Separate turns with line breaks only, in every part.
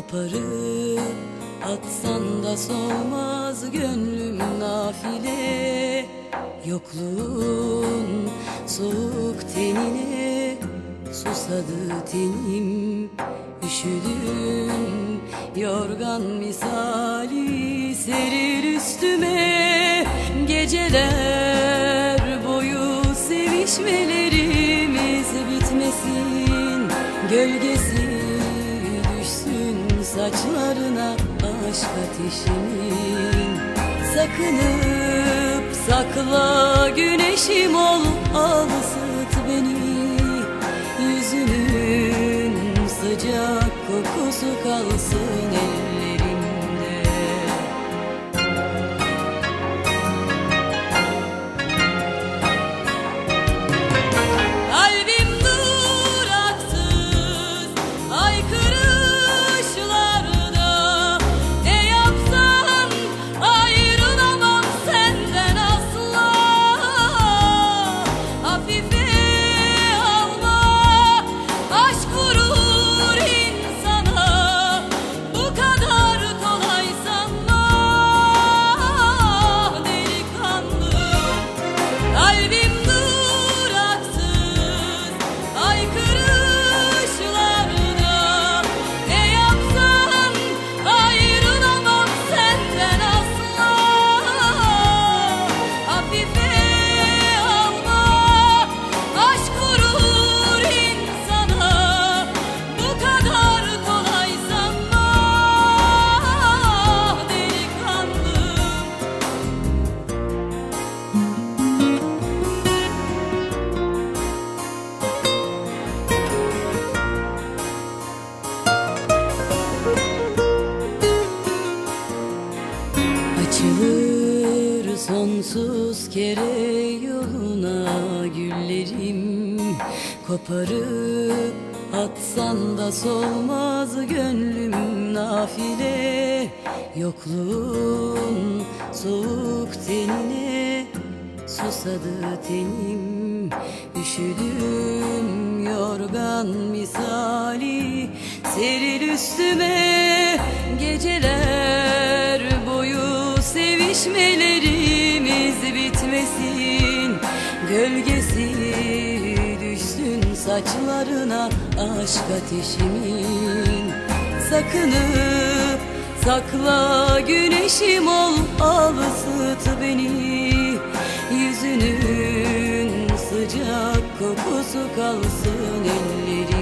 Koparıp atsan da solmaz gönlüm nafile. Yokluğun soğuk tenine susadı tenim. Üşüdüm yorgan misali serir üstüme. Geceler aşk ateşimin Sakınıp sakla güneşim ol al ısıt beni. Yüzünün sıcak kokusu kalsın ellerimde Koparıp atsan da solmaz gönlüm nafile. Yokluğun soğuk tenine susadı tenim. Üşüdüm yorgan misali seril üstüme Geceler boyu sevişmelerimiz bitmesin. Düşsün saçlarına aşk ateşimin. Sakınıp sakla güneşim ol al ısıt beni. Yüzünün sıcak kokusu kalsın ellerimde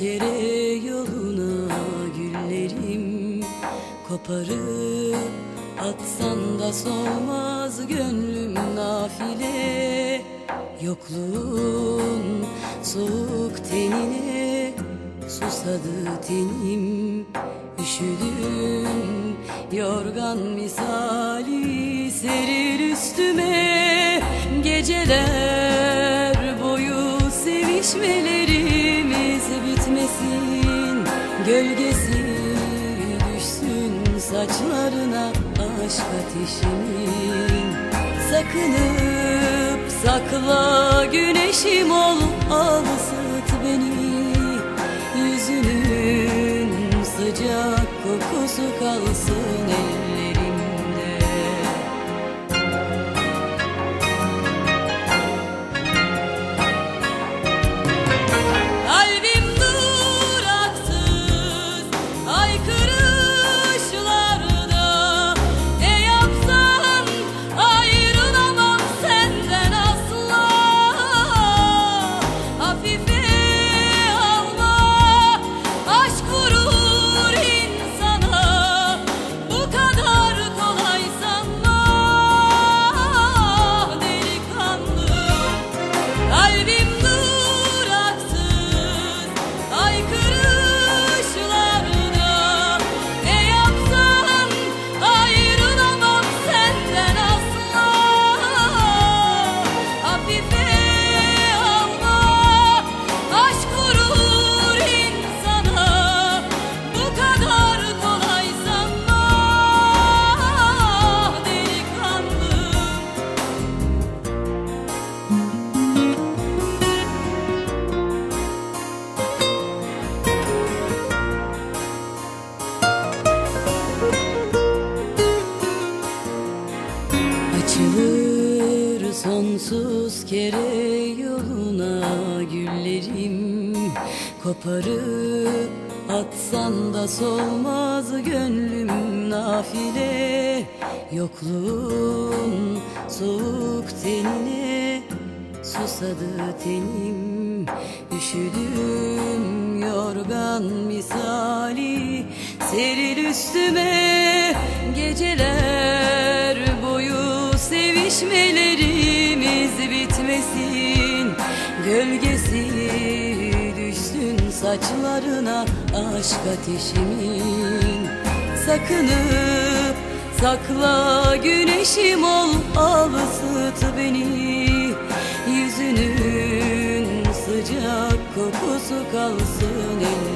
Kere yoluna güllerim koparıp Atsan da solmaz gönlüm nafile. Yokluğun soğuk tenine Susadı tenim. Üşüdüm yorgan misali Serir üstüme. Geceler boyu sevişmeleri Gölgesi düşsün saçlarına aşk ateşimin Sakınıp sakla güneşim ol al ısıt beni. Yüzünün sıcak kokusu kalsın ellerimde Koparıp atsan da solmaz gönlüm nafile. Yokluğun soğuk tenine susadı tenim. Üşüdüm yorgan misali seril üstüme Geceler boyu sevişmelerimiz bitmesin. Gölgesi saçlarına aşk ateşimin. Sakınıp sakla güneşim ol al ısıt beni. Yüzünün sıcak kokusu kalsın ellerimde